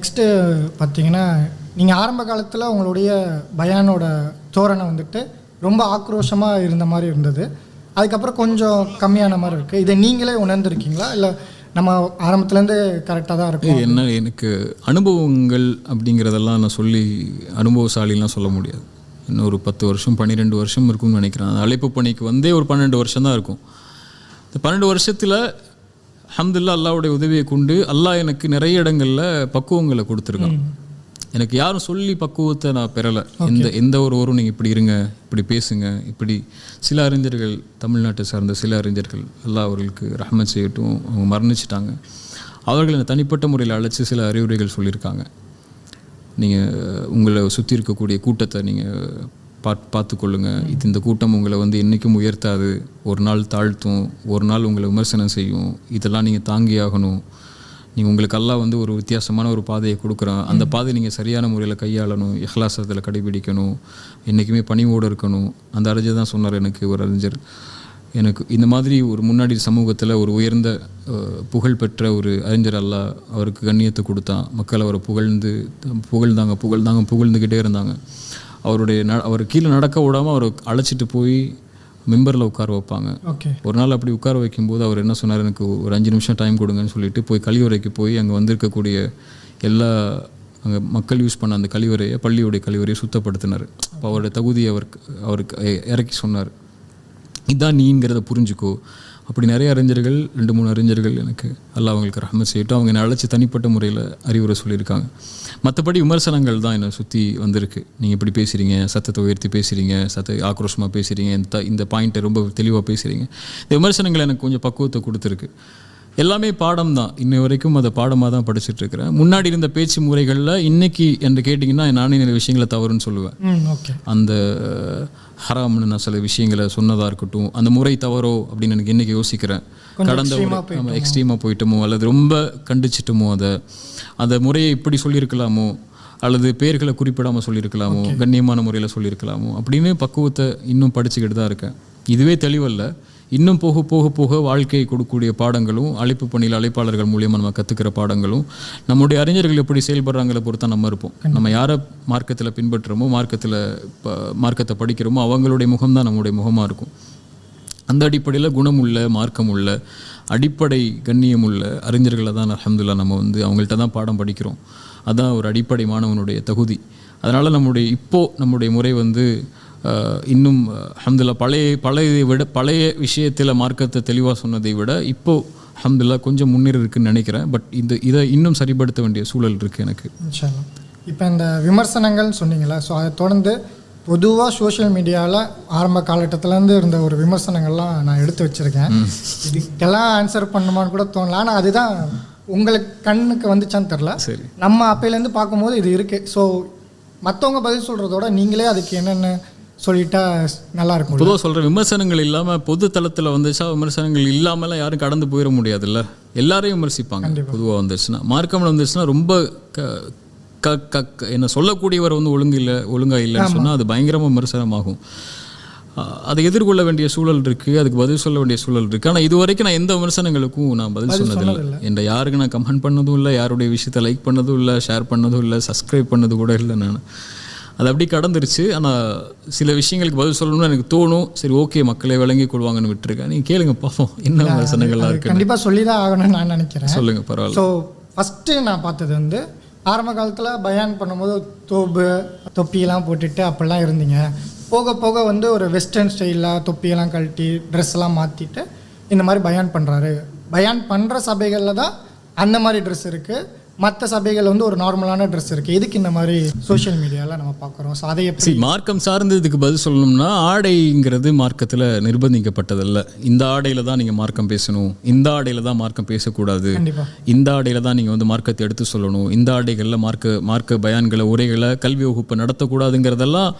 Next பார்த்தீங்கன்னா நீங்கள் ஆரம்ப காலத்தில் உங்களுடைய பயானோட தோரணை வந்துட்டு ரொம்ப ஆக்ரோஷமாக இருந்த மாதிரி இருந்தது. அதுக்கப்புறம் கொஞ்சம் கம்மியான மாதிரி இருக்குது இதை நீங்களே உணர்ந்திருக்கீங்களா? இல்லை நம்ம ஆரம்பத்துலேருந்து கரெக்டாக தான் இருக்கும்? என்ன எனக்கு அனுபவங்கள் அப்படிங்கிறதெல்லாம் நான் சொல்லி அனுபவசாலிலாம் சொல்ல முடியாது. இன்னும் ஒரு பத்து வருஷம் பன்னிரெண்டு வருஷம் இருக்கும்னு நினைக்கிறேன். அழைப்பு பணிக்கு வந்தே ஒரு பன்னெண்டு வருஷம் தான் இருக்கும். இந்த பன்னெண்டு வருஷத்தில் அல்ஹம்துலில்லாஹ் அல்லாஹ்வுடைய உதவியை கொண்டு அல்லாஹ் எனக்கு நிறைய இடங்களில் பக்குவங்களை கொடுத்துருக்கான். எனக்கு யாரும் சொல்லி பக்குவத்தை நான் பெறலை. எந்த எந்த ஒரு ஒருவரும் நீங்கள் இப்படி இருங்க இப்படி பேசுங்க இப்படி. சில அறிஞர்கள் தமிழ்நாட்டை சார்ந்த சில அறிஞர்கள் அல்லாஹ் அவர்களுக்கு ரஹ்மத் செய்யட்டும் அவங்க மரணிச்சிட்டாங்க. அவர்கள் என்னை தனிப்பட்ட முறையில் அழைச்சி சில அறிவுரைகள் சொல்லியிருக்காங்க. நீங்கள் உங்களை சுற்றி இருக்கக்கூடிய கூட்டத்தை நீங்கள் பாத் பார்த்துக்கொள்ளுங்க. இது இந்த கூட்டம் உங்களை வந்து என்றைக்கும் உயர்த்தாது. ஒரு நாள் தாழ்த்தும். ஒரு நாள் உங்களை விமர்சனம் செய்யும். இதெல்லாம் நீங்கள் தாங்கி ஆகணும். நீங்கள் உங்களுக்கு அல்லாஹ் வந்து ஒரு வித்தியாசமான ஒரு பாதையை கொடுக்குறான். அந்த பாதையை நீங்கள் சரியான முறையில் கையாளணும். இஹ்லாசத்தில் கடைபிடிக்கணும். என்றைக்குமே பணிவோடு இருக்கணும். அந்த அறிஞர் தான் சொன்னார் எனக்கு ஒரு அறிஞர். எனக்கு இந்த மாதிரி ஒரு முன்னாடி சமூகத்தில் ஒரு உயர்ந்த புகழ்பெற்ற ஒரு அறிஞர் அல்லாஹ் அவருக்கு கண்ணியத்தை கொடுத்தான். மக்கள் அவரை புகழ்ந்து புகழ்ந்தாங்க புகழ்ந்தாங்க புகழ்ந்துக்கிட்டே இருந்தாங்க. அவருடைய ந அவர் கீழே நடக்க விடாமல் அவரை அழைச்சிட்டு போய் மெம்பரில் உட்கார வைப்பாங்க. ஓகே. ஒரு நாள் அப்படி உட்கார வைக்கும்போது அவர் என்ன சொன்னார்? எனக்கு ஒரு அஞ்சு நிமிஷம் டைம் கொடுங்கன்னு சொல்லிட்டு போய் கழிவறைக்கு போய் அங்கே வந்திருக்கக்கூடிய எல்லா அங்கே மக்கள் யூஸ் பண்ண அந்த கழிவறையை பள்ளியுடைய கழிவறையை சுத்தப்படுத்தினார். அப்போ அவருடைய தகுதியை அவருக்கு அவருக்கு இறக்கி சொன்னார். இதான் நீங்கிறத புரிஞ்சுக்கோ. அப்படி நிறைய அறிஞர்கள் ரெண்டு மூணு அறிஞர்கள் எனக்கு அல்லாஹ் அவங்களுக்கு ரஹமத் செய்யட்டும். அவங்க என்னை அழைச்சி தனிப்பட்ட முறையில் அறிவுரை சொல்லியிருக்காங்க. மற்றபடி விமர்சனங்கள் தான் என்னை சுற்றி வந்திருக்கு. நீங்கள் இப்படி பேசுகிறீங்க சத்தத்தை உயர்த்தி பேசுகிறீங்க சத்த ஆக்ரோஷமாக பேசுகிறீங்க இந்த இந்த பாயிண்ட்டை ரொம்ப தெளிவாக பேசுகிறீங்க இந்த விமர்சனங்கள் எனக்கு கொஞ்சம் பக்குவத்தை கொடுத்துருக்கு. எல்லாமே பாடம் தான். இன்னை வரைக்கும் அதை பாடமாக தான் படிச்சுட்டு இருக்கிறேன் முன்னாடி இருந்த பேச்சு முறைகளில் இன்னைக்கு என்று கேட்டிங்கன்னா நானே நிறைய விஷயங்களை தவறுன்னு சொல்லுவேன். அந்த ஹராம்னு நான் சில விஷயங்களை சொன்னதாக இருக்கட்டும் அந்த முறை தவறோ அப்படின்னு எனக்கு இன்னைக்கு யோசிக்கிறேன். கடந்த நம்ம எக்ஸ்ட்ரீமாக போயிட்டோமோ? அல்லது ரொம்ப கண்டிச்சிட்டோமோ அதை அந்த முறையை இப்படி சொல்லியிருக்கலாமோ அல்லது பேர்களை குறிப்பிடாமல் சொல்லியிருக்கலாமோ கண்ணியமான முறையில் சொல்லியிருக்கலாமோ அப்படின்னு பக்குவத்தை இன்னும் படிச்சுக்கிட்டு தான் இருக்கேன். இதுவே தெளிவல்ல. இன்னும் போக போக போக வாழ்க்கையை கொடுக்கக்கூடிய பாடங்களும் அழைப்பு பணியில் அழைப்பாளர்கள் மூலியமாக நம்ம கற்றுக்கிற பாடங்களும் நம்முடைய அறிஞர்கள் எப்படி செயல்படுறாங்களை பொறுத்தா நம்ம இருப்போம். நம்ம யாரை மார்க்கத்தில் பின்பற்றுறோமோ மார்க்கத்தில் மார்க்கத்தை படிக்கிறோமோ அவங்களுடைய முகம்தான் நம்முடைய முகமாக இருக்கும். அந்த அடிப்படையில் குணமுள்ள மார்க்கமுள்ள அடிப்படை கண்ணியமுள்ள அறிஞர்களை தான் அல்ஹம்துலில்லாஹ் நம்ம வந்து அவங்கள்ட்ட தான் பாடம் படிக்கிறோம். அதான் ஒரு அடிப்படை மாணவனுடைய தகுதி. அதனால் நம்முடைய இப்போ நம்முடைய முறை வந்து இன்னும் அஹமதுல்லா பழைய பழையதை விட பழைய விஷயத்தில் மார்க்கத்தை தெளிவாக சொன்னதை விட இப்போ அல்ஹம்துலில்லாஹ் கொஞ்சம் முன்னேறி இருக்குன்னு நினைக்கிறேன். பட் இந்த இதை இன்னும் சரிப்படுத்த வேண்டிய சூழல் இருக்குது எனக்கு. இப்போ இந்த விமர்சனங்கள்னு சொன்னீங்களா ஸோ அதை தொடர்ந்து பொதுவாக சோஷியல் மீடியாவில் ஆரம்ப காலகட்டத்திலேருந்து இருந்த ஒரு விமர்சனங்கள்லாம் நான் எடுத்து வச்சுருக்கேன். இதுக்கெல்லாம் ஆன்சர் பண்ணுமான்னு கூட தோணல. ஆனால் அதுதான் உங்களுக்கு கண்ணுக்கு வந்துச்சான்னு தெரில சரி. நம்ம அப்பையிலேருந்து பார்க்கும்போது இது இருக்குது ஸோ மற்றவங்க பதில் சொல்கிறதோட நீங்களே அதுக்கு என்னென்ன சொல்லிட்டா நல்லா இருக்கும் பொதுவாக சொல்கிற விமர்சனங்கள் இல்லாமல் பொது தளத்தில் வந்துச்சா விமர்சனங்கள் இல்லாமலாம் யாரும் கடந்து போயிட முடியாதுல்ல? எல்லாரையும் விமர்சிப்பாங்க பொதுவாக வந்துச்சுன்னா. மார்க்கம்ல வந்துச்சுன்னா ரொம்ப க க க என்ன சொல்லக்கூடியவர் வந்து ஒழுங்கு இல்லை ஒழுங்காக இல்லைன்னு சொன்னால் அது பயங்கரமாக விமர்சனமாகும். அதை எதிர்கொள்ள வேண்டிய சூழல் இருக்குது அதுக்கு பதில் சொல்ல வேண்டிய சூழல் இருக்குது ஆனால் இது வரைக்கும் நான் எந்த விமர்சனங்களுக்கும் நான் பதில் சொன்னதில்லை. என்ற யாருக்கு நான் கமெண்ட் பண்ணதும் இல்லை யாருடைய விஷயத்தை லைக் பண்ணதும் இல்லை ஷேர் பண்ணதும் இல்லை சப்ஸ்கிரைப் பண்ணது கூட இல்லை நான். அது அப்படி கடந்துருச்சு. ஆனால் சில விஷயங்களுக்கு பதில் சொல்லணும்னு எனக்கு தோணும். சரி ஓகே மக்களை விளங்கி கொள்வாங்கன்னு விட்டுருக்கேன். நீங்கள் கேளுங்க பார்ப்போம் என்ன விமர்சனங்கள்லாம் இருக்கு கண்டிப்பாக சொல்லி தான் ஆகணும்னு நான் நினைக்கிறேன். சொல்லுங்க பரவாயில்ல. ஸோ ஃபஸ்ட்டு நான் பார்த்தது வந்து ஆரம்ப காலத்தில் பயான் பண்ணும்போது தோப்பு தொப்பியெல்லாம் போட்டுட்டு அப்படிலாம் இருந்தீங்க. போக போக வந்து ஒரு வெஸ்டர்ன் ஸ்டைலில் தொப்பியெல்லாம் கழட்டி ட்ரெஸ் எல்லாம் மாற்றிட்டு இந்த மாதிரி பயான் பண்ணுறாரு பயான் பண்ணுற சபைகளில் தான் அந்த மாதிரி ட்ரெஸ் இருக்குது மற்ற சபைகள் வந்து ஒரு நார்மலான ட்ரெஸ் இருக்குது எதுக்கு இந்த மாதிரி சோஷியல் மீடியாவில் நம்ம பார்க்குறோம் ஸோ அதை எப்படி மார்க்கம் சார்ந்து இதுக்கு பதில் சொல்லணும்னா ஆடைங்கிறது மார்க்கத்தில் நிர்பந்திக்கப்பட்டதல்ல. இந்த ஆடையில தான் நீங்கள் மார்க்கம் பேசணும். இந்த ஆடையில தான் மார்க்கம் பேசக்கூடாது. இந்த ஆடையில தான் நீங்கள் வந்து மார்க்கத்தை எடுத்து சொல்லணும். இந்த ஆடைகளில் மார்க்க மார்க்க பயான்களை உரைகளை கல்வி வகுப்பு நடத்தக்கூடாதுங்கிறதெல்லாம்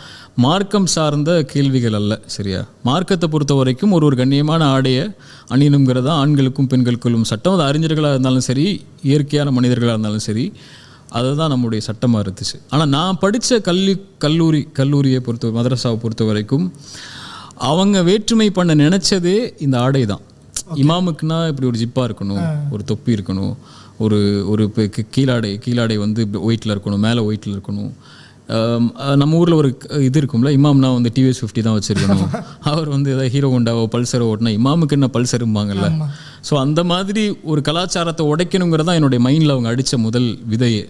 மார்க்கம் சார்ந்த கேள்விகள் அல்ல சரியா? மார்க்கத்தை பொறுத்த வரைக்கும் ஒரு ஒரு கண்ணியமான ஆடையை அணியணுங்கிறது ஆண்களுக்கும் பெண்களுக்கும் சட்டம். அது அறிஞர்களாக இருந்தாலும் சரி இயற்கையான மனிதர்களாக இருந்தாலும் சரி அதை தான் நம்முடைய சட்டமாக இருந்துச்சு. ஆனால் நான் படித்த கல்வி கல்லூரி கல்லூரியை பொறுத்த மதரசாவை பொறுத்த வரைக்கும் அவங்க வேற்றுமை பண்ண நினைச்சதே இந்த ஆடை தான். இமாமுக்குன்னா இப்படி ஒரு ஜிப்பா இருக்கணும் ஒரு தொப்பி இருக்கணும் ஒரு ஒரு கீழாடை கீழாடை வந்து ஒயிட்டில் இருக்கணும் மேலே ஒயிட்டில் இருக்கணும். நம்ம ஊரில் ஒரு இது இருக்கும்ல இமாம்னா வந்து டிவிஎஸ் ஃபிஃப்டி தான் வச்சுருக்கணும். அவர் வந்து ஏதாவது ஹீரோ ஹோண்டாவோ பல்சரோ ஓட்டினா இமாமுக்கு என்ன பல்சரும்பாங்கல்ல ஸோ அந்த மாதிரி ஒரு கலாச்சாரத்தை உடைக்கணுங்கிறது என்னுடைய மைண்டில் அவங்க அடித்த முதல் விதையே.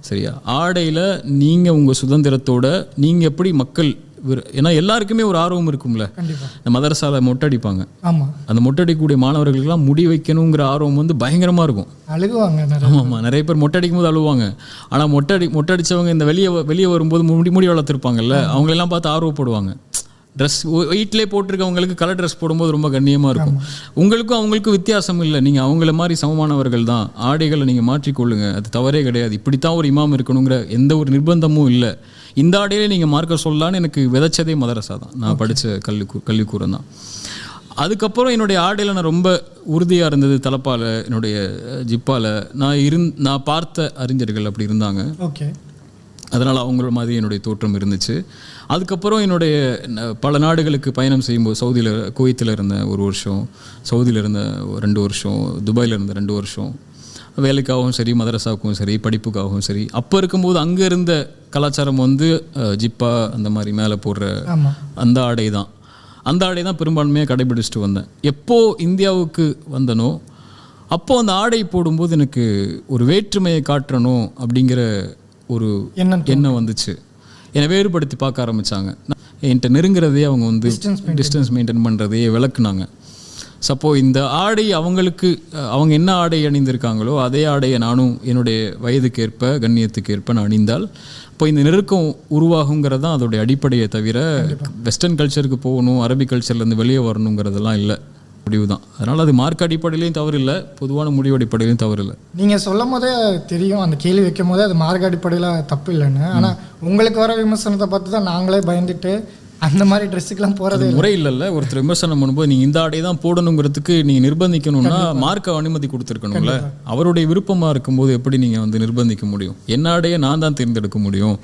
சரியா? ஆடையில் நீங்கள் உங்கள் சுதந்திரத்தோட நீங்கள் எப்படி மக்கள் ஏன்னா எல்லாருக்குமே ஒரு ஆர்வம் இருக்கும்ல. இந்த மதரசால மொட்டை அடிப்பாங்க ஆமா. அந்த மொட்டை அடிக்கக்கூடிய மாணவர்களுக்கெல்லாம் முடி வைக்கணுங்கிற ஆர்வம் வந்து பயங்கரமாக இருக்கும். அழுகுவாங்க ஆமாம் ஆமாம் நிறைய பேர் மொட்டை அடிக்கும் போது அழுவாங்க. ஆனால் மொட்டை அடி மொட்டை அடித்தவங்க இந்த வெளியே வெளியே வரும்போது முடி முடி வளர்த்துருப்பாங்கல்ல அவங்களெல்லாம் பார்த்து ஆர்வப்படுவாங்க. ட்ரெஸ் வீட்டிலே போட்டிருக்கவங்களுக்கு கலர் ட்ரெஸ் போடும்போது ரொம்ப கண்ணியமாக இருக்கும். உங்களுக்கும் அவங்களுக்கும் வித்தியாசம் இல்லை. நீங்கள் அவங்கள மாதிரி சமமானவர்கள் தான். ஆடைகளை நீங்கள் மாற்றிக்கொள்ளுங்க. அது தவறே கிடையாது. இப்படித்தான் ஒரு இமாம் இருக்கணுங்கிற எந்த ஒரு நிர்பந்தமும் இல்லை. இந்த ஆடையிலே நீங்கள் மார்க்க சொல்லலான்னு எனக்கு விதைச்சதே மதரசா தான் நான் படித்த கல்வி கல்விக்கூடம் தான் அதுக்கப்புறம் என்னுடைய ஆடையில் நான் ரொம்ப உறுதியாக இருந்தது தலப்பால் என்னுடைய ஜிப்பால். நான் இருந் நான் பார்த்த அறிஞர்கள் அப்படி இருந்தாங்க. ஓகே அதனால் அவங்கள மாதிரி என்னுடைய தோற்றம் இருந்துச்சு. அதுக்கப்புறம் என்னுடைய பல நாடுகளுக்கு பயணம் செய்யும்போது சவுதியில் குவைத்தில் இருந்த ஒரு வருஷம் சவுதியில் இருந்த ரெண்டு வருஷம் துபாயில் இருந்த ரெண்டு வருஷம் வேலைக்காகவும் சரி மதரசாவுக்கும் சரி படிப்புக்காகவும் சரி அப்போ இருக்கும்போது அங்கே இருந்த கலாச்சாரம் வந்து ஜிப்பா அந்த மாதிரி மேலே போடுற அந்த ஆடை தான் அந்த ஆடை தான் பெரும்பான்மையாக கடைபிடிச்சிட்டு வந்தேன். எப்போ இந்தியாவுக்கு வந்தனோ அப்போ அந்த ஆடை போடும்போது எனக்கு ஒரு வேற்றுமையை காட்டணும் அப்படிங்கிற ஒரு எண்ணம் வந்துச்சு. என்னை வேறுபடுத்தி பார்க்க ஆரம்பிச்சாங்க. நான் என்கிட்ட நெருங்குறதே அவங்க வந்து டிஸ்டன்ஸ் மெயின்டைன் பண்ணுறதையே விளக்குனாங்க. சப்போ இந்த ஆடை அவங்களுக்கு அவங்க என்ன ஆடை அணிந்திருக்காங்களோ அதே ஆடையை நானும் என்னுடைய வயதுக்கு ஏற்ப கண்ணியத்துக்கு ஏற்ப நான் அணிந்தால் இப்போ இந்த நெருக்கம் உருவாகுங்கிறது தான் அதோடைய அடிப்படையை தவிர வெஸ்டர்ன் கல்ச்சருக்கு போகணும் அரபிக் கல்ச்சர்லேருந்து வெளியே வரணுங்கிறதெல்லாம் இல்லை. முடிவு தான் அதனால் அது மார்க் அடிப்படையிலையும் தவறு இல்லை பொதுவான முடிவு அடிப்படையிலையும் தவறு இல்லை நீங்கள் சொல்லும் போதே தெரியும் அந்த கேள்வி வைக்கும் போதே அது மார்க் அடிப்படையில் தப்பு இல்லைன்னு. ஆனால் உங்களுக்கு வர விமர்சனத்தை பார்த்து தான் நாங்களே பயந்துட்டு அந்த மாதிரி ட்ரெஸ்ஸுக்கெல்லாம் போகிறதே முறை இல்லைல்ல ஒருத்தர் விமர்சனம் பண்ணும்போது நீங்கள் இந்த ஆடை தான் போடணுங்கிறதுக்கு நீங்கள் நிர்பந்திக்கணும்னா மார்க்க அனுமதி கொடுத்துருக்கணும்ல. அவருடைய விருப்பமாக இருக்கும்போது எப்படி நீங்கள் வந்து நிர்பந்திக்க முடியும்? என்ன ஆடையை நான் தான் தேர்ந்தெடுக்க முடியும்?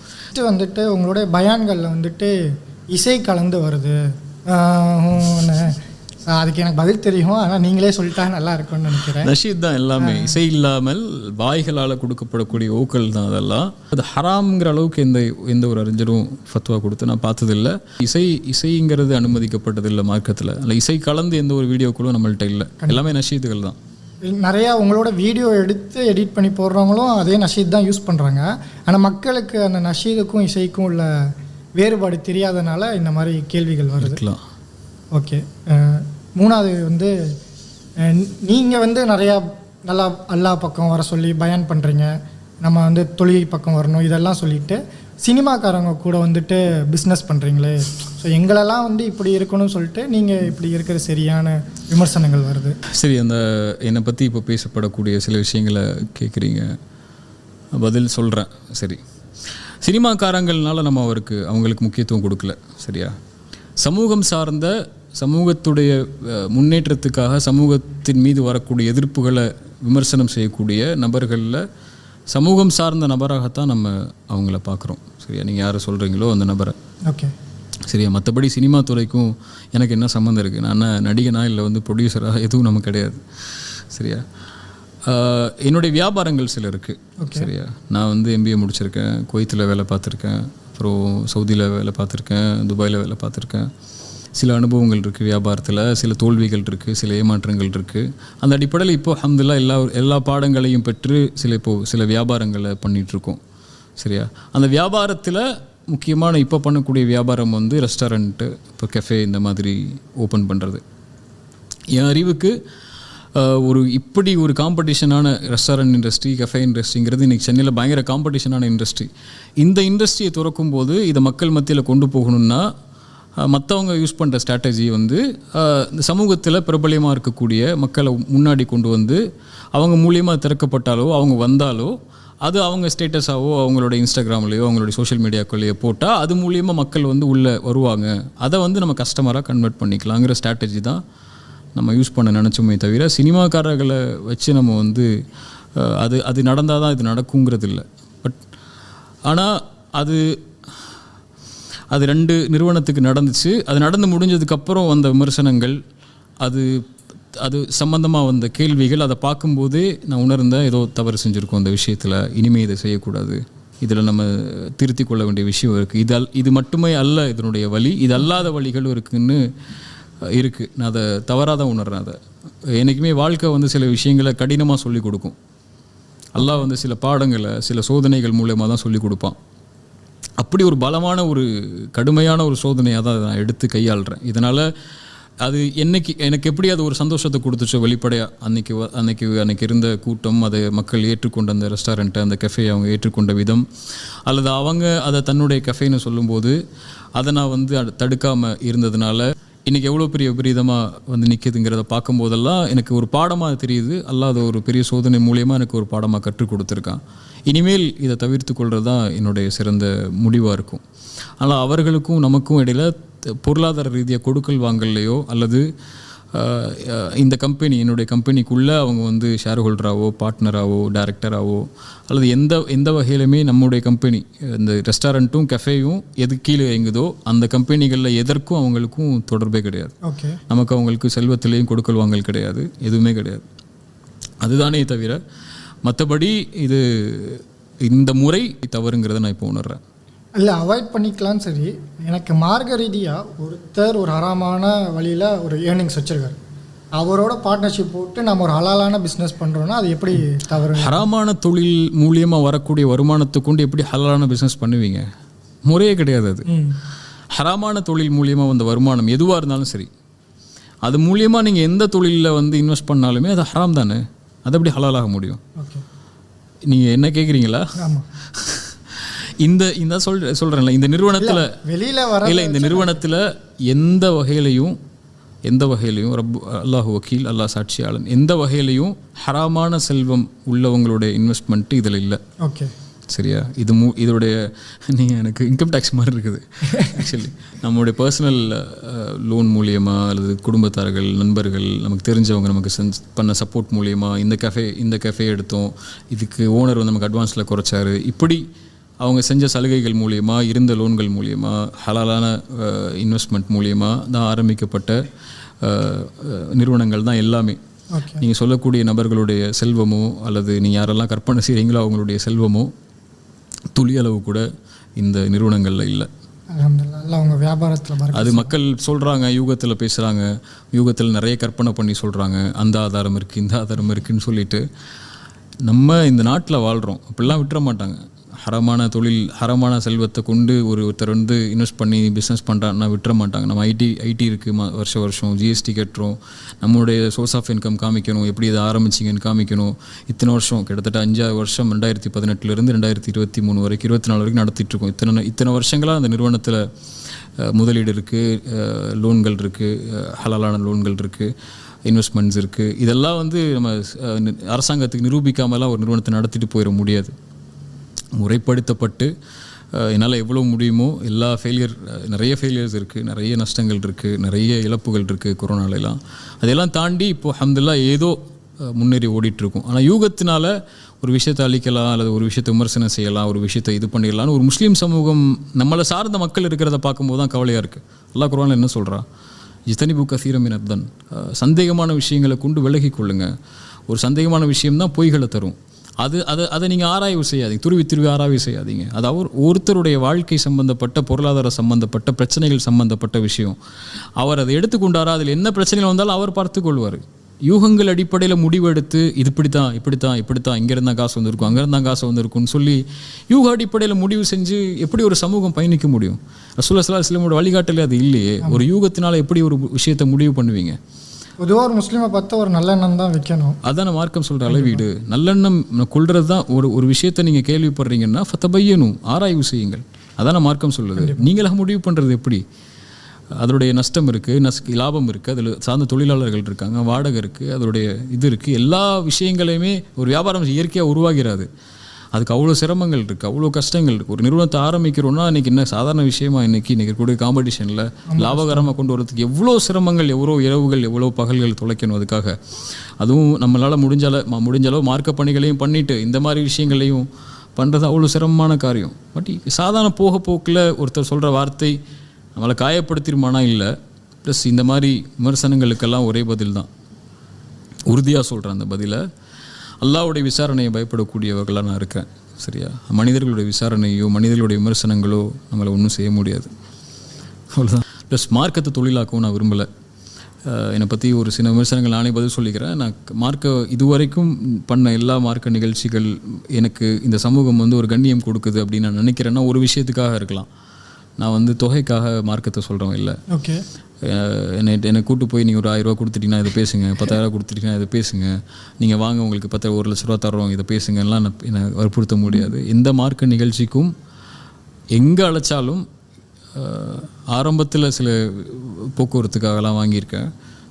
வந்துட்டு உங்களுடைய பயான்களில் வந்துட்டு இசை கலந்து வருது. அதுக்கு எனக்கு பதில் தெரியும். ஆனால் நீங்களே சொல்லிட்டா நல்லா இருக்கும்னு நினைக்கிறேன். நஷீத் தான் எல்லாமே. இசை இல்லாமல் வாய்களால் கொடுக்கப்படக்கூடிய ஓக்கள் தான் அதெல்லாம். அது ஹராம்ங்கிற அளவுக்கு எந்த எந்த ஒரு அறிஞரும் ஃபத்வா கொடுத்து நான் பார்த்ததில்ல. இசை இசைங்கிறது அனுமதிக்கப்பட்டதில்லை மார்க்கத்தில். இல்லை இசை கலந்து எந்த ஒரு வீடியோக்களும் நம்மள்ட்ட இல்லை. எல்லாமே நஷீதுகள் தான். நிறையா உங்களோட வீடியோ எடுத்து எடிட் பண்ணி போடுறவங்களும் அதே நஷீத் தான் யூஸ் பண்ணுறாங்க ஆனால் மக்களுக்கு அந்த நஷீதுக்கும் இசைக்கும் உள்ள வேறுபாடு தெரியாதனால இந்த மாதிரி கேள்விகள் வருது. இருக்கலாம். ஓகே. மூணாவது வந்து நீங்கள் வந்து நிறையா நல்லா அல்லாஹ் பக்கம் வர சொல்லி பயன் பண்ணுறீங்க நம்ம வந்து தொழில் பக்கம் வரணும் இதெல்லாம் சொல்லிட்டு சினிமாக்காரங்க கூட வந்துட்டு பிஸ்னஸ் பண்ணுறீங்களே ஸோ எங்களெல்லாம் வந்து இப்படி இருக்கணும்னு சொல்லிட்டு நீங்கள் இப்படி இருக்கிற சரியான விமர்சனங்கள் வருது. சரி அந்த என்னை பற்றி இப்போ பேசப்படக்கூடிய சில விஷயங்களை கேட்குறீங்க பதில் சொல்கிறேன் சரி. சினிமாக்காரங்கள்னால நம்ம அவருக்கு அவங்களுக்கு முக்கியத்துவம் கொடுக்கல. சரியா? சமூகம் சார்ந்த சமூகத்துடைய முன்னேற்றத்துக்காக சமூகத்தின் மீது வரக்கூடிய எதிர்ப்புகளை விமர்சனம் செய்யக்கூடிய நபர்களில் சமூகம் சார்ந்த நபராகத்தான் நம்ம அவங்கள பார்க்குறோம். சரியா? நீங்கள் யாரை சொல்கிறீங்களோ அந்த நபரை. ஓகே. சரியா? மற்றபடி சினிமா துறைக்கும் எனக்கு என்ன சம்மந்தம் இருக்குது நான் நடிகனா இல்லை வந்து ப்ரொடியூசராக எதுவும் நமக்கு கிடையாது. சரியா? என்னுடைய வியாபாரங்கள் சில இருக்குது சரியா? நான் வந்து எம்பிஏ முடிச்சிருக்கேன். குவைத்தில் வேலை பார்த்துருக்கேன். அப்புறம் சவுதியில் வேலை பார்த்துருக்கேன். துபாயில் வேலை பார்த்துருக்கேன். சில அனுபவங்கள் இருக்குது வியாபாரத்தில் சில தோல்விகள் இருக்குது சில ஏமாற்றங்கள் இருக்குது அந்த அடிப்படையில் இப்போ அல்ஹம்துலில்லாஹ் எல்லா எல்லா பாடங்களையும் பெற்று சில இப்போது சில வியாபாரங்களை பண்ணிகிட்ருக்கோம் சரியா? அந்த வியாபாரத்தில் முக்கியமான இப்போ பண்ணக்கூடிய வியாபாரம் வந்து ரெஸ்டாரண்ட்டு இப்போ கெஃபே இந்த மாதிரி ஓப்பன் பண்ணுறது என் அறிவுக்கு ஒரு இப்படி ஒரு காம்படிஷனான ரெஸ்டாரண்ட் இண்டஸ்ட்ரி கஃபே இண்டஸ்ட்ரிங்கிறது இன்றைக்கி சென்னையில் பயங்கர காம்படிஷனான இண்டஸ்ட்ரி இந்த இண்டஸ்ட்ரியை திறக்கும்போது இதை மக்கள் மத்தியில் கொண்டு போகணுன்னா மற்றவங்க யூஸ் பண்ணுற ஸ்ட்ராட்டஜி வந்து இந்த சமூகத்தில் பிரபலியமாக இருக்கக்கூடிய மக்களை முன்னாடி கொண்டு வந்து அவங்க மூலியமாக திறக்கப்பட்டாலோ அவங்க வந்தாலோ அது அவங்க ஸ்டேட்டஸாவோ அவங்களோட இன்ஸ்டாகிராம்லேயோ அவங்களோட சோஷியல் மீடியாக்குள்ளேயோ போட்டால் அது மூலியமாக மக்கள் வந்து உள்ளே வருவாங்க. அதை வந்து நம்ம கஸ்டமராக கன்வெர்ட் பண்ணிக்கலாங்கிற ஸ்ட்ராட்டஜி தான் நம்ம யூஸ் பண்ண நினச்சோமே தவிர சினிமாக்காரர்களை வச்சு நம்ம வந்து அது அது நடந்தால் தான் இது நடக்குங்கிறது இல்லை பட் ஆனால் அது அது ரெண்டு நிறுவனத்துக்கு நடந்துச்சு. அது நடந்து முடிஞ்சதுக்கப்புறம் வந்த விமர்சனங்கள் அது அது சம்பந்தமாக வந்த கேள்விகள் அதை பார்க்கும்போதே நான் உணர்ந்தேன் ஏதோ தவறு செஞ்சுருக்கோம் அந்த விஷயத்தில் இனிமே இதை செய்யக்கூடாது. இதில் நம்ம திருத்தி கொள்ள வேண்டிய விஷயம் இருக்குது இதால் இது மட்டுமே அல்ல இதனுடைய வழி. இது அல்லாத வழிகளும் இருக்குதுன்னு இருக்குது நான் அதை தவறாக தான் உணர்றேன் அதை. என்றைக்குமே வாழ்க்கை வந்து சில விஷயங்களை கடினமாக சொல்லிக் கொடுக்கும். அல்லாஹ் வந்து சில பாடங்களை சில சோதனைகள் மூலயமா தான் சொல்லிக் கொடுப்பான். அப்படி ஒரு பலமான ஒரு கடுமையான ஒரு சோதனையாக தான் அதை நான் எடுத்து கையாளுறேன். இதனால் அது என்னைக்கு எனக்கு எப்படி அது ஒரு சந்தோஷத்தை கொடுத்துச்சோ வெளிப்படையாக அன்னைக்கு அன்னைக்கு அன்னைக்கு இருந்த கூட்டம் அதை மக்கள் ஏற்றுக்கொண்ட அந்த ரெஸ்டாரண்ட்டை அந்த கஃபே அவங்க ஏற்றுக்கொண்ட விதம் அல்லது அவங்க அதை தன்னுடைய கஃபேன்னு சொல்லும்போது அதை நான் வந்து தடுக்காமல் இருந்ததுனால இன்றைக்கி எவ்வளோ பெரிய விபரீதமாக வந்து நிற்கிதுங்கிறத பார்க்கும்போதெல்லாம் எனக்கு ஒரு பாடமாக தெரியுது. அல்லாத ஒரு பெரிய சோதனை மூலியமாக எனக்கு ஒரு பாடமாக கற்றுக் கொடுத்துருக்கான். இனிமேல் இதை தவிர்த்து கொள்வது தான் என்னுடைய சிறந்த முடிவாக இருக்கும். ஆனால் அவர்களுக்கும் நமக்கும் இடையில பொருளாதார ரீதியாக கொடுக்கல் வாங்கல்லையோ அல்லது இந்த கம்பெனி என்னுடைய கம்பெனிக்குள்ளே அவங்க வந்து ஷேர் ஹோல்டராகவோ பார்ட்னராகவோ டைரக்டராகவோ அல்லது எந்த எந்த வகையிலுமே நம்முடைய கம்பெனி இந்த ரெஸ்டாரண்ட்டும் கஃபேயும் எது கீழே இயங்குதோ அந்த கம்பெனிகளில் எதற்கும் அவங்களுக்கும் தொடர்பே கிடையாது. ஓகே. நமக்கு அவங்களுக்கு செல்வத்திலையும் கொடுக்கல் வாங்கல் கிடையாது எதுவுமே கிடையாது. அதுதானே தவிர மற்றபடி இது இந்த முறை தவறுங்கிறத நான் இப்போ உணர்றேன். இல்லை அவாய்ட் பண்ணிக்கலாம் சரி எனக்கு மார்க்க ரீதியாக ஒருத்தர் ஒரு ஹராமான வழியில் ஒரு ஏர்னிங்ஸ் வச்சுருக்காரு. அவரோட பார்ட்னர்ஷிப் போட்டு நம்ம ஒரு ஹலாலான பிஸ்னஸ் பண்ணுறோன்னா அது எப்படி தவறு? ஹராமான தொழில் மூலியமாக வரக்கூடிய வருமானத்தை கொண்டு எப்படி ஹலாலான பிஸ்னஸ் பண்ணுவீங்க? முறையே கிடையாது அது. ஹராமான தொழில் மூலியமாக வந்த வருமானம் எதுவாக இருந்தாலும் சரி. அது மூலியமாக நீங்கள் எந்த தொழிலில் வந்து இன்வெஸ்ட் பண்ணாலுமே அது ஹராம் தானே? அது எப்படி ஹலாலாக முடியும்? நீங்கள் என்ன கேட்குறீங்களா ஆமாம் இந்த இந்த சொல் சொல்கிறேன்ல இந்த நிறுவனத்தில் வெளியில் வர இல்லை இந்த நிறுவனத்தில் எந்த வகையிலையும் எந்த வகையிலையும் ரப் அல்லாஹ் வக்கீல் அல்லாஹ் சாட்சியாளன் எந்த வகையிலையும் ஹராமான செல்வம் உள்ளவங்களுடைய இன்வெஸ்ட்மெண்ட்டு இதில் இல்லை. ஓகே. சரியா? இது மூ இதோடைய நீங்கள் எனக்கு இன்கம் டேக்ஸ் மாதிரி இருக்குது. ஆக்சுவலி நம்மளுடைய பர்சனல் லோன் மூலியமா அல்லது குடும்பத்தார்கள் நண்பர்கள் நமக்கு தெரிஞ்சவங்க நமக்கு செஞ்சு பண்ண சப்போர்ட் மூலியமா இந்த கஃபே இந்த கஃபே எடுத்தோம். இதுக்கு ஓனர் வந்து நமக்கு அட்வான்ஸில் குறைச்சாரு. இப்படி அவங்க செஞ்ச சலுகைகள் மூலியமா இருந்த லோன்கள் மூலியமா ஹலாலான இன்வெஸ்ட்மெண்ட் மூலியமா தான் ஆரம்பிக்கப்பட்ட நிறுவனங்கள் தான் எல்லாமே. நீங்கள் சொல்லக்கூடிய நபர்களுடைய செல்வமோ அல்லது நீங்கள் யாரெல்லாம் கற்பனை செய்கிறீங்களோ அவங்களுடைய செல்வமோ துளி அளவு கூட இந்த நிறுவனங்களில் இல்லை. உங்கள் வியாபாரத்தில் அது மக்கள் சொல்கிறாங்க யூகத்தில் பேசுகிறாங்க யூகத்தில் நிறைய கற்பனை பண்ணி சொல்கிறாங்க அந்த ஆதாரம் இருக்குது இந்த ஆதாரம் இருக்குன்னு சொல்லிட்டு நம்ம இந்த நாட்டில் வாழ்கிறோம் அப்படிலாம் விட்டுற மாட்டாங்க. ஹரமான தொழில் ஹரமான செல்வத்தை கொண்டு ஒரு ஒருத்தர் வந்து இன்வெஸ்ட் பண்ணி பிஸ்னஸ் பண்ணுறான்னா விட்டுற மாட்டாங்க. நம்ம ஐடி ஐடி இருக்குது மா வருஷம் வருஷம். ஜிஎஸ்டி கட்டுறோம். நம்மளுடைய சோர்ஸ் ஆஃப் இன்கம் காமிக்கணும். எப்படி இதை ஆரம்பிச்சிங்கன்னு காமிக்கணும். இத்தனை வருஷம் கிட்டத்தட்ட அஞ்சாறு வருஷம் ரெண்டாயிரத்தி பதினெட்டுலேருந்து ரெண்டாயிரத்தி இருபத்தி மூணு வரைக்கும் இருபத்தி நாலு வரைக்கும் நடத்திட்டுருக்கோம். இத்தனை இத்தனை வருஷங்களாக அந்த நிறுவனத்தில் முதலீடு இருக்குது லோன்கள் இருக்குது ஹலாலான லோன்கள் இருக்குது இன்வெஸ்ட்மெண்ட்ஸ் இருக்குது இதெல்லாம் வந்து நம்ம அரசாங்கத்துக்கு நிரூபிக்காமலாம் ஒரு நிறுவனத்தை நடத்திட்டு போயிட முடியாது. முறைப்படுத்தப்பட்டு என்னால் எவ்வளோ முடியுமோ எல்லா ஃபெயிலியர் நிறைய ஃபெயிலியர்ஸ் இருக்குது நிறைய நஷ்டங்கள் இருக்குது நிறைய இழப்புகள் இருக்குது கொரோனாலெலாம் அதெல்லாம் தாண்டி இப்போது அஹமதுல்லா ஏதோ முன்னேறி ஓடிட்டுருக்கும். ஆனால் யூகத்தினால ஒரு விஷயத்தை அழிக்கலாம் அல்லது ஒரு விஷயத்தை விமர்சனம் செய்யலாம் ஒரு விஷயத்தை இது பண்ணிடலாம்னு ஒரு முஸ்லீம் சமூகம் நம்மளை சார்ந்த மக்கள் இருக்கிறத பார்க்கும்போது தான் கவலையாக இருக்குது அல்லா குர்ஆன்ல என்ன சொல்கிறா இத்தனிபு கசீரமின் அர்தன் சந்தேகமான விஷயங்களை கொண்டு விலகி கொள்ளுங்கள் ஒரு சந்தேகமான விஷயம் தான் பொய்களை தரும். அது அதை அதை நீங்கள் ஆராய்வு செய்யாதீங்க. துருவி துருவி ஆராய்வு செய்யாதீங்க. அது அவர் ஒருத்தருடைய வாழ்க்கை சம்பந்தப்பட்ட பொருளாதார சம்பந்தப்பட்ட பிரச்சனைகள் சம்பந்தப்பட்ட விஷயம். அவர் அதை எடுத்துக்கொண்டாரா? அதில் என்ன பிரச்சனைகள் வந்தாலும் அவர் பார்த்துக்கொள்வார். யூகங்கள் அடிப்படையில் முடிவெடுத்து இது இப்படி தான் இப்படி தான் இப்படி தான் இங்கேருந்து காசு வந்திருக்கும் அங்கேருந்து காசு வந்திருக்கும்னு சொல்லி யூக அடிப்படையில் முடிவு செஞ்சு எப்படி ஒரு சமூகம் பயணிக்க முடியும்? ரசூல்லா ஸல்லல்லாஹு அலைஹி வழிகாட்டலே அது இல்லையே. ஒரு யூகத்தினால் எப்படி ஒரு விஷயத்தை முடிவு பண்ணுவீங்க? பொதுவாக ஒரு முஸ்லீமை பார்த்தா ஒரு நல்ல எண்ணம் தான் வைக்கணும். அதான் மார்க்கம் சொல்கிற அளவீடு நல்லெண்ணம் கொள்றது தான் ஒரு ஒரு விஷயத்தை நீங்கள் கேள்விப்படுறீங்கன்னா ஃபத்தபையனும் ஆராய்வு செய்யுங்கள். அதான மார்க்கம் சொல்லுது. நீங்களாக முடிவு பண்ணுறது எப்படி? அதனுடைய நஷ்டம் இருக்குது நஸ் லாபம் இருக்குது அதில் சார்ந்த தொழிலாளர்கள் இருக்காங்க வாடகை இருக்குது அதனுடைய இது இருக்குது எல்லா விஷயங்களையுமே ஒரு வியாபாரம் இயற்கையாக உருவாகிறாது. அதுக்கு அவ்வளோ சிரமங்கள் இருக்குது அவ்வளோ கஷ்டங்கள் இருக்குது ஒரு நிறுவனத்தை ஆரம்பிக்கிறோன்னா இன்றைக்கி என்ன சாதாரண விஷயமா இன்றைக்கி இன்றைக்கி இருக்கக்கூடிய காம்படிஷனில் லாபகரமாக கொண்டு வரதுக்கு எவ்வளோ சிரமங்கள் எவ்வளோ இரவுகள் எவ்வளோ பகல்கள் தொலைக்கணும் அதுக்காக. அதுவும் நம்மளால் முடிஞ்சால ம- முடிஞ்ச அளவு மார்க்க பணிகளையும் பண்ணிட்டு இந்த மாதிரி விஷயங்களையும் பண்ணுறது அவ்வளோ சிரமமான காரியம். பட் சாதாரண போக போக்கில் ஒருத்தர் சொல்கிற வார்த்தை நம்மளை காயப்படுத்திருமானா இல்லை ப்ளஸ் இந்த மாதிரி விமர்சனங்களுக்கெல்லாம் ஒரே பதில் தான் உறுதியாக சொல்கிறேன் அந்த பதிலை அல்லாஹ்வுடைய விசாரணையை பயப்படக்கூடியவர்களாக நான் இருக்கிறேன் சரியா? மனிதர்களுடைய விசாரணையோ மனிதர்களுடைய விமர்சனங்களோ நம்மளை ஒன்றும் செய்ய முடியாது. அவ்வளோதான் ப்ளஸ் மார்க்கத்தை தொழிலாக்கவும் நான் விரும்பலை. என்னை பற்றி ஒரு சில விமர்சனங்கள் நானே பதில் சொல்லிக்கிறேன். நான் மார்க்க இதுவரைக்கும் பண்ண எல்லா மார்க்க நிகழ்ச்சிகள் எனக்கு இந்த சமூகம் வந்து ஒரு கண்ணியம் கொடுக்குது அப்படின்னு நான் நினைக்கிறேன்னா ஒரு விஷயத்துக்காக இருக்கலாம். நான் வந்து தொகைக்காக மார்க்கத்தை சொல்கிறோம் இல்லை. ஓகே என்னை என்னை கூட்டு போய் நீங்கள் ஒரு ஆயிரம் ரூபா கொடுத்துட்டீங்கன்னா இதை பேசுங்க பத்தாயிரம் கொடுத்துட்டீங்கன்னா இதை பேசுங்க. நீங்கள் வாங்க உங்களுக்கு பத்து ஒரு லட்ச ரூபா தர்றோம் இதை பேசுங்கலாம் நான் என்னை வற்புறுத்த முடியாது. எந்த மார்க்க நிகழ்ச்சிக்கும் எங்கே அழைச்சாலும் ஆரம்பத்தில் சில போக்குவரத்துக்காகலாம் வாங்கியிருக்கேன்.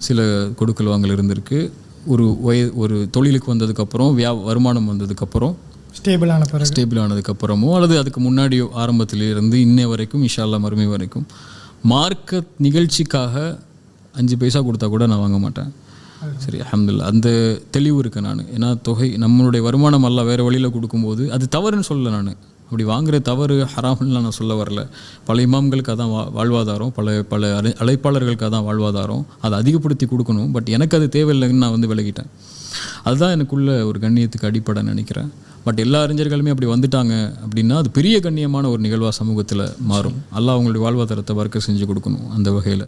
சில கொடுக்கல் வாங்கல் இருந்திருக்கு. ஒரு வய ஒரு தொழிலுக்கு வந்ததுக்கப்புறம் வியா வருமானம் வந்ததுக்கப்புறம் ஸ்டேபிளான பிறகு. ஸ்டேபிள் ஆனதுக்கப்புறமோ அல்லது அதுக்கு முன்னாடியோ ஆரம்பத்திலே இருந்து இன்னை வரைக்கும் இன்ஷா அல்லாஹ் மறுமை வரைக்கும் மார்க்க நிகழ்ச்சிக்காக அஞ்சு பைசா கொடுத்தா கூட நான் வாங்க மாட்டேன். சரி அஹமதுல்லா அந்த தெளிவு இருக்கேன் நான். ஏன்னா தொகை நம்மளுடைய வருமானம் அல்ல வேறு வழியில் கொடுக்கும்போது அது தவறுன்னு சொல்லலை நான். அப்படி வாங்குற தவறு ஹராம்லாம் நான் சொல்ல வரல. பல இமாம்களுக்கு அதான் வா வாழ்வாதாரம். பல பல அழை அழைப்பாளர்களுக்கு அதான் வாழ்வாதாரம். அதை அதிகப்படுத்தி கொடுக்கணும். பட் எனக்கு அது தேவையில்லைன்னு நான் வந்து விலகிட்டேன். அதுதான் எனக்குள்ள ஒரு கண்ணியத்துக்கு அடிப்படை நினைக்கிறேன். பட் எல்லா அறிஞர்களுமே அப்படி வந்துட்டாங்க அப்படின்னா அது பெரிய கண்ணியமான ஒரு நிகழ்வாக சமூகத்தில் மாறும். அல்லாஹ் அவங்களுடைய வாழ்வாதாரத்தை வர்க்க செஞ்சு கொடுக்கணும் அந்த வகையில்.